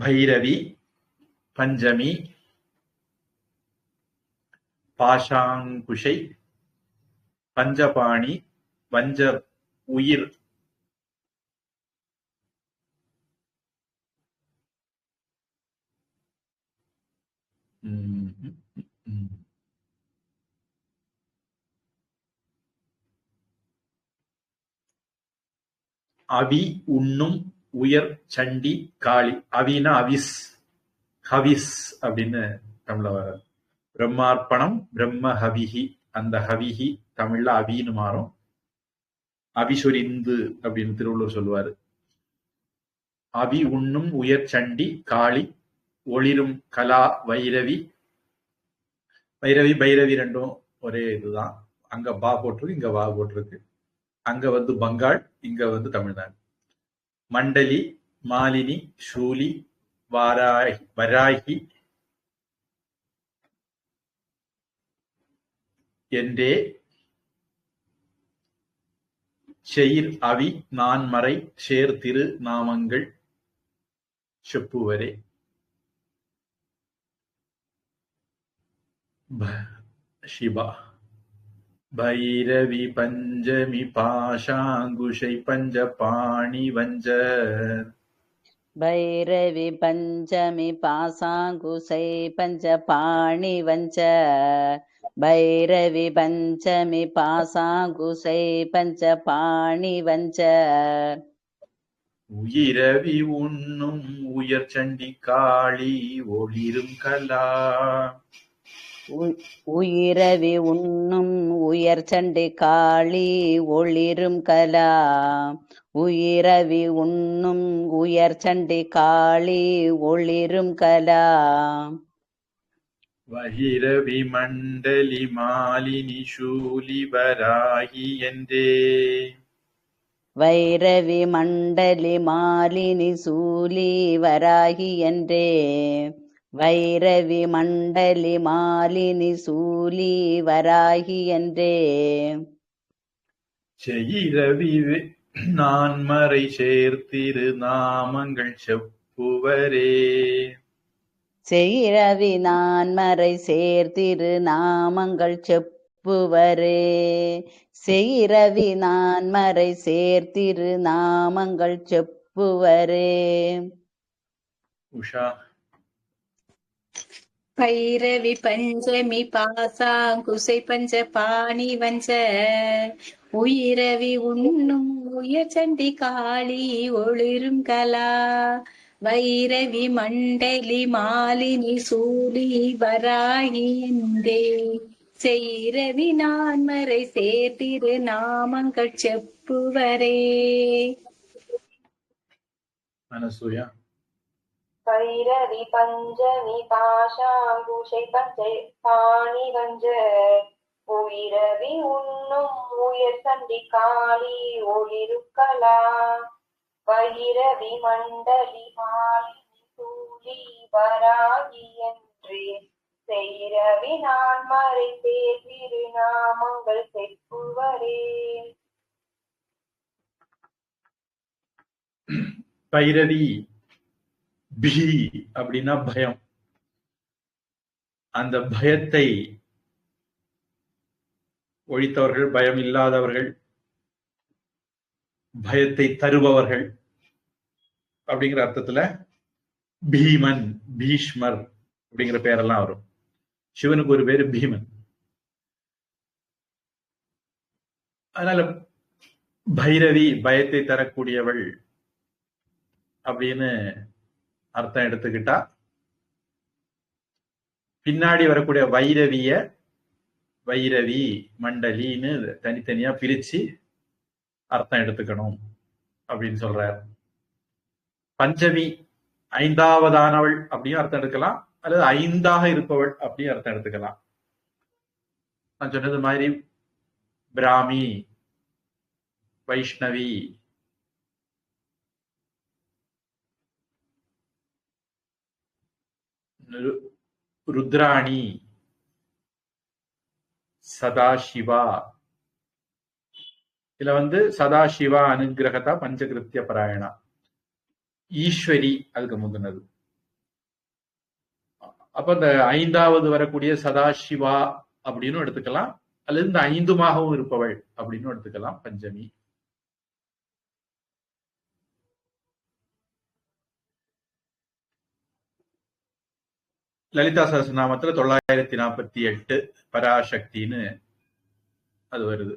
பைரவி பஞ்சமி பாஷாங்குஷை பஞ்சபாணி வஞ்ச உயிர். அவி உண்ணும் உயர் சண்டி காளி அவினா அவிஸ் ஹவிஸ் அப்படின்னு தமிழ வர. பிரம்மார்ப்பணம் பிரம்ம ஹவிஹி. அந்த ஹவிஹி தமிழ்ல அவின்னு மாறும். அவிசொரிந்து அப்படின்னு திருவள்ளுவர் சொல்லுவாரு. அவி உண்ணும் உயர் சண்டி காளி ஒளிரும் கலா வைரவி. வைரவி பைரவி ரெண்டும் ஒரே இதுதான். அங்க பா போட்டிருக்கு இங்க வா போட்டிருக்கு. அங்க வந்து பங்காள் இங்க வந்து தமிழ்நாடு. மண்டலி மாலினி ஷூலி வாராகி வராகி என்றே செயிர் அவி நான்மறை சேர் திரு நாமங்கள் செப்புவரே ப- சிவா பைரவி பஞ்சமி பாஷாங்குஷை பஞ்ச பாணி வஞ்ச. பைரவி பஞ்சமி பாசாங்குசை பஞ்ச பாணி வஞ்ச. பைரவி பஞ்சமி பாசாங்குசை பஞ்ச பாணி வஞ்ச. உயிரவி உண்ணும் உயர் சண்டி காளி ஒளிரும் கலா. உயிரவி உண்ணும் உயர் சண்டி காளி ஒளிரும் கலா. உயிரவி உண்ணும் உயர் சண்டி காளி ஒளிரும் கலா. வகிரவி மண்டலி மாலினி சூலி வராகி என்றே. வைரவி மண்டலி மாலினி சூலி வராகி என்றே. வைரவி மண்டலி மாலினி சூலி வராகி என்றே. செயிரவி நான்மறை சேர்த்திரு நாமங்கள் செப்புவரே. செய்ரவி நான்மறை சேர்த்திரு நாமங்கள் செப்புவரே. செய்ரவி நான்மறை சேர்த்திரு நாமங்கள் செப்புவரே. உஷா பைரவி பஞ்சமி பாசாங்குசை பஞ்ச பாணி வஞ்ச. உயிரவி உண்ணும் உயர்ச்சண்டி காளி ஒளிரும் கலா. வைரவி மண்டலி மாலினி சூலி வராகி என்றே. செய்ரவி நான்மறை சேர்த்திரு நாமங்கள் செப்புவரே. அனசூயா भैरवि पञ्चमि पाशाङ्कुशै पञ्चै पाणि वञ्ज உயிரவி உண்ணும் உயர் சண்டி காளி ஒளிருக்கலா வைரவி மண்டலி மாலினி சூலி வராகி என்றே செய்ரவி நான் மறை தேர்திரு நாமங்கள் செப்புவரே பைரவி பி அப்படின்னா பயம். அந்த பயத்தை ஒழித்தவர்கள் பயம் இல்லாதவர்கள் பயத்தை தருபவர்கள் அப்படிங்கிற அர்த்தத்துல பீமன் பீஷ்மர் அப்படிங்கிற பேரெல்லாம் வரும். சிவனுக்கு ஒரு பேரு பீமன். அதனால பைரவி பயத்தை தரக்கூடியவள் அப்படின்னு அர்த்தம் எடுத்துக்கிட்டா பின்னாடி வரக்கூடிய வைரவிய வைரவி மண்டலின்னு தனித்தனியா பிரிச்சு அர்த்தம் எடுத்துக்கணும் அப்படின்னு சொல்றார். பஞ்சமி ஐந்தாவதானவள் அப்படின்னு அர்த்தம் எடுக்கலாம் அல்லது ஐந்தாக இருப்பவள் அப்படின்னு அர்த்தம் எடுத்துக்கலாம். நான் சொன்னது மாதிரி பிராமி வைஷ்ணவி ருத்ராணி சதாசிவா. இதுல வந்து சதாசிவா அனுகிரகதா பஞ்சகிருத்திய பராயணா. ஈஸ்வரி அதுக்கு முந்தினது. அப்ப இந்த ஐந்தாவது வரக்கூடிய சதாசிவா அப்படின்னு எடுத்துக்கலாம். அல்லது இந்த ஐந்துமாகவும் இருப்பவள் அப்படின்னு எடுத்துக்கலாம். பஞ்சமி. லலிதா சஹஸ்ரநாமத்துல தொள்ளாயிரத்தி நாற்பத்தி எட்டு பராசக்தின்னு அது வருது.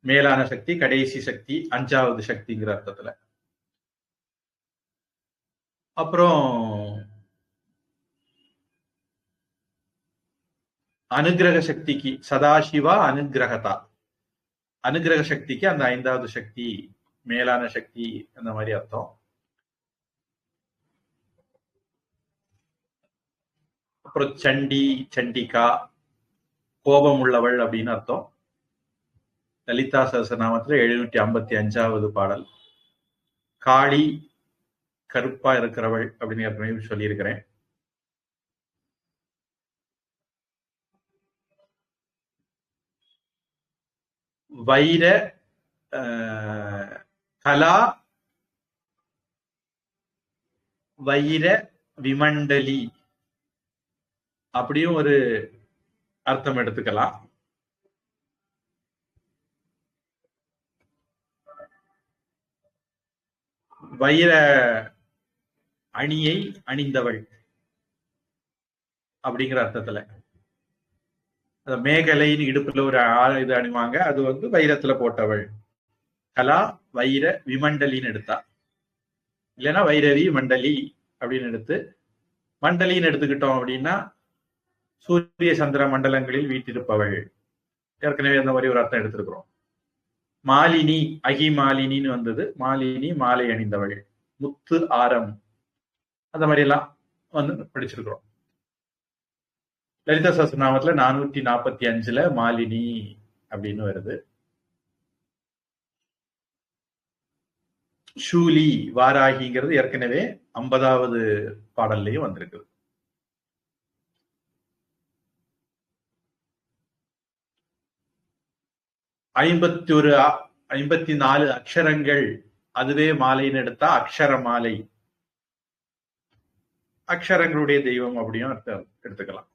மேலான சக்தி கடைசி சக்தி அஞ்சாவது சக்திங்கிற அர்த்தத்துல. அப்புறம் அனுகிரக சக்திக்கு சதாசிவா அனுகிரகதா. அனுகிரக சக்திக்கு அந்த ஐந்தாவது சக்தி மேலான சக்தி அந்த மாதிரி அர்த்தம். அப்புறம் சண்டி சண்டிகா கோபம் உள்ளவள் அப்படின்னு அர்த்தம். லலிதா சஹஸ்ரநாமத்துல எழுநூற்றி ஐம்பத்தி அஞ்சாவது பாடல். காளி கருப்பா இருக்கிறவள் அப்படின்னு ஏற்கனவே சொல்லியிருக்கிறேன். வைர கலா வைர விமண்டலி. அப்படியும் ஒரு அர்த்தம் எடுத்துக்கலாம். வைர அணியை அணிந்தவள் அப்படிங்கிற அர்த்தத்துல. அந்த மேகலைன்னு இடுப்புல ஒரு இது அணிவாங்க. அது வந்து வைரத்துல போட்டவள். கலா வைர விமண்டலின்னு எடுத்தா. இல்லைன்னா வைரவி மண்டலி அப்படின்னு எடுத்து மண்டலின்னு எடுத்துக்கிட்டோம் அப்படின்னா சூரிய சந்திர மண்டலங்களில் வீட்டிருப்பவள் ஏற்கனவே அந்த மாதிரி ஒரு அர்த்தம் எடுத்திருக்கிறோம். மாலினி அகி மாலினின்னு வந்தது. மாலினி மாலை அணிந்தவள் முத்து ஆரம். அந்த மாதிரி எல்லாம் வந்து படிச்சிருக்கிறோம். லலிதா சஹஸ்ரநாமத்துல நானூத்தி நாற்பத்தி அஞ்சுல மாலினி அப்படின்னு வருது. ஷூலி வாராகிங்கிறது ஏற்கனவே ஐம்பதாவது பாடல்லையும் வந்திருக்குது. ஐம்பத்தி ஒரு ஐம்பத்தி நாலு அக்ஷரங்கள் அதுவே மாலைன்னு எடுத்தா அக்ஷர மாலை. அக்ஷரங்களுடைய தெய்வம் அப்படியும் அர்த்தம் எடுத்துக்கலாம்.